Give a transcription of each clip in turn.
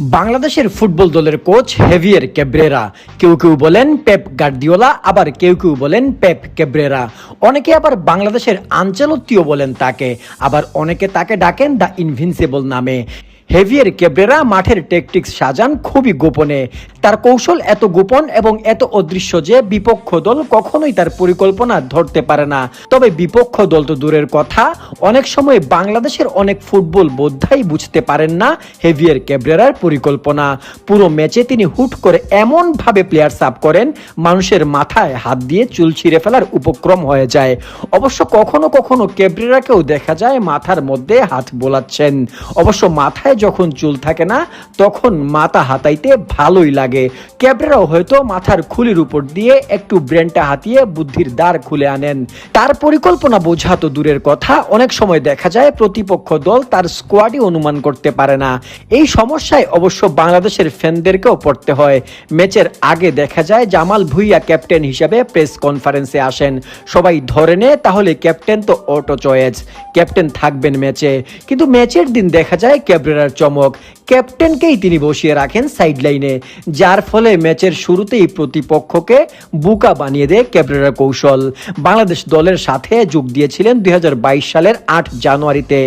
বাংলাদেশের ফুটবল দলের coach heavier Cabrera. কেউ কেউ বলেন পেপ গার্দিওলা, আবার কেউ কেউ বলেন পেপ ক্যাব্রেরা। অনেকে আবার বাংলাদেশের আঞ্চলত্বীয় বলেন তাকে, আবার অনেকে তাকে ডাকেন দ্য ইনভিনসিবল নামে। হেভিয়ার ক্যাব্রেরা মাঠের টেকটিক্স সাজান খুবই গোপনে। তার কৌশল এত গোপন এবং এত অদৃশ্য যে বিপক্ষ দল কখনোই তার পরিকল্পনা ধরতে পারে না। তবে বিপক্ষ দল তো দূরের কথা, অনেক সময় বাংলাদেশের অনেক ফুটবল বোদ্ধাই বুঝতে পারেন না হেভিয়ার ক্যাব্রেরার পরিকল্পনা। পুরো ম্যাচে তিনি হুট করে এমনভাবে প্লেয়ার সাপ করেন, মানুষের মাথায় হাত দিয়ে চুল ছিঁড়ে ফেলার উপক্রম হয়ে যায়। অবশ্য কখনো কখনো ক্যাব্রেরাকেও দেখা যায় মাথার মধ্যে হাত বোলাচ্ছেন। অবশ্য মাথায় যখন চুল থাকে না, তখন মাথা হাতাইতে ভালোই লাগে। ক্যাব্রেরাও হয়তো মাথার খুলির উপর দিয়ে একটু ব্রেনটা হাতিয়ে বুদ্ধির দ্বার খুলে আনেন। তার পরিকল্পনা বোঝা তো দূরের কথা। অনেক সময় দেখা যায় প্রতিপক্ষ দল তার স্কোয়াডই অনুমান করতে পারে না। এই সমস্যায় অবশ্য বাংলাদেশের ফ্যানদেরকেও পড়তে হয়। ম্যাচের আগে দেখা যায় জামাল ভুইয়া ক্যাপ্টেন হিসেবে প্রেস কনফারেন্সে আসেন। সবাই ধরে নেয় তাহলে ক্যাপ্টেন তো অটো চয়েস ক্যাপ্টেন থাকবেন ম্যাচে। কিন্তু ম্যাচের দিন দেখা যায় ক্যাব্রেরার চমক ক্যাপ্টেনকেই তিনি বসিয়ে রাখেন সাইড লাইনে যার ফলে ম্যাচের শুরুতেই প্রতিপক্ষকে বুকা বানিয়ে দেয় ক্যাব্রেরার কৌশল। বাংলাদেশ দলের সাথে যোগ দিয়েছিলেন দুই সালের আট জানুয়ারিতে।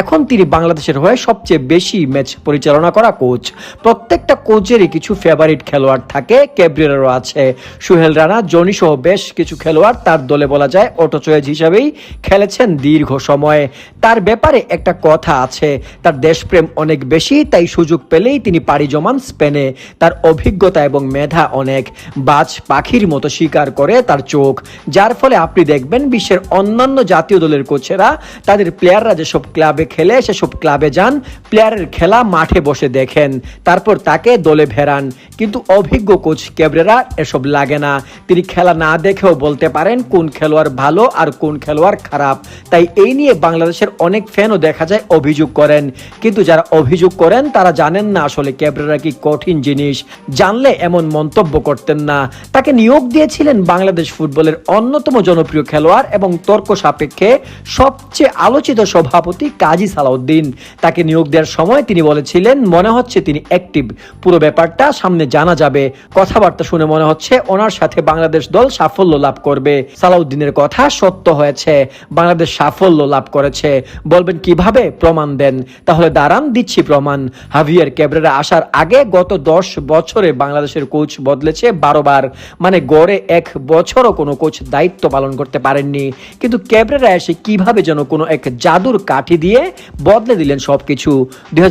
এখন তিনি বাংলাদেশের হয়ে সবচেয়ে বেশি ম্যাচ পরিচালনা করা কোচ প্রত্যেকটা কোচেরই কিছু ফেভারিট খেলোয়াড় থাকে ক্যাব্রেরারও আছে। সুহেল রানা, জনি সহ বেশ কিছু খেলোয়াড় তার দলে বলা যায় অটো চয়েজ হিসাবেই খেলেছেন দীর্ঘ সময়। তার ব্যাপারে একটা কথা আছে, তার দেশপ্রেম অনেক বেশি, তাই সুযোগ পেলেই তিনি পাড়ি জমান স্পেনে। তার অভিজ্ঞতা এবং মেধা অনেক। বাজ পাখির মতো শিকার করে তার চোখ, যার ফলে আপনি দেখবেন বিশ্বের অন্যান্য জাতীয় দলের কোচেরা, তাদের প্লেয়াররা যেসব ক্লাবে খেলে, সেসব ক্লাবে যান, প্লেয়ারের খেলা মাঠে বসে দেখেন, তারপর তাকে দলে ভেরান। কিন্তু অভিজ্ঞ কোচ ক্যাবরেরা এসব লাগে না। তিনি খেলা না দেখেও বলতে পারেন কোন খেলোয়াড় ভালো আর কোন খেলোয়াড় খারাপ। তাই এই নিয়ে বাংলাদেশের অনেক ফ্যানও দেখা যায় অভিযোগ করেন। কিন্তু যারা অভিযোগ করেন, তারা জানেন না আসলে ক্যাবরেরা কি কঠিন জিনিস, জানলে এমন মন্তব্য করতেন না। তাকে নিয়োগ দিয়েছিলেন বাংলাদেশ ফুটবলের অন্যতম জনপ্রিয় খেলোয়াড় এবং তর্ক সাপেক্ষে সবচেয়ে আলোচিত সভাপতি কাজী সালাউদ্দিন। তাকে নিয়োগ দেওয়ার সময় তিনি বলেছিলেন, মনে হচ্ছে তিনি অ্যাক্টিভ পুরো ব্যাপারটা সামনে জানা যাবে। কথাবার্তা শুনে মনে হচ্ছে ওনার সাথে বাংলাদেশ দল সাফল্য লাভ করবে। সালাউদ্দিনের কথা সত্য হয়েছে। বাংলাদেশ সাফল্য লাভ করেছে। বলবেন কীভাবে? প্রমাণ দেন। তাহলে দাঁড়ান দিচ্ছি প্রমাণ হাভিয়ার ক্যাবরেরা আসার আগে গত দশ বছরে বাংলাদেশের কোচ বদলেছে বারো বার। মানে গড়ে এক বছরও কোনো কোচ দায়িত্ব পালন করতে পারেননি। কিন্তু ক্যাবরেরা এসে কীভাবে যেন কোনো এক জাদুর কাঠি দিয়ে বদলে দিলেন সবকিছু? দুই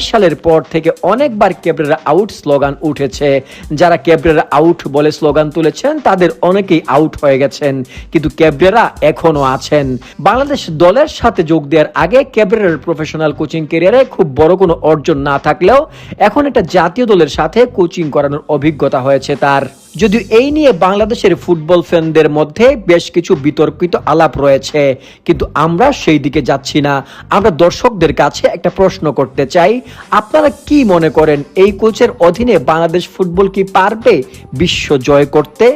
সালের পর থেকে অনেকবার ক্যাবরেরা আউট স্লোগান উঠেছে। যারা ক্যাবরেরা আউট বলে স্লোগান তুলেছেন, তাদের অনেকেই আউট হয়ে গেছেন। কিন্তু ক্যাবরেরা এখনও আছেন। বাংলাদেশ দলের সাথে যোগ দেওয়ার আগে ক্যাবরেরার প্রফেশনাল কোচিং ক্যারিয়ারে খুব বড় কোনো অর্জন না থাকলেও এখন এটা জাতীয় দলের সাথে কোচিং করানোর অভিজ্ঞতা হয়েছে তার। যদিও এই নিয়ে বাংলাদেশের ফুটবল ফ্যানদের মধ্যে বেশ কিছু বিতর্কিত আলাপ রয়েছে, কিন্তু আমরা সেই দিকে যাচ্ছি না। আমরা দর্শকদের কাছে একটা প্রশ্ন করতে চাই, আপনারা কি মনে করেন এই কোচের অধীনে বাংলাদেশ ফুটবল কি পারবে বিশ্ব জয় করতে?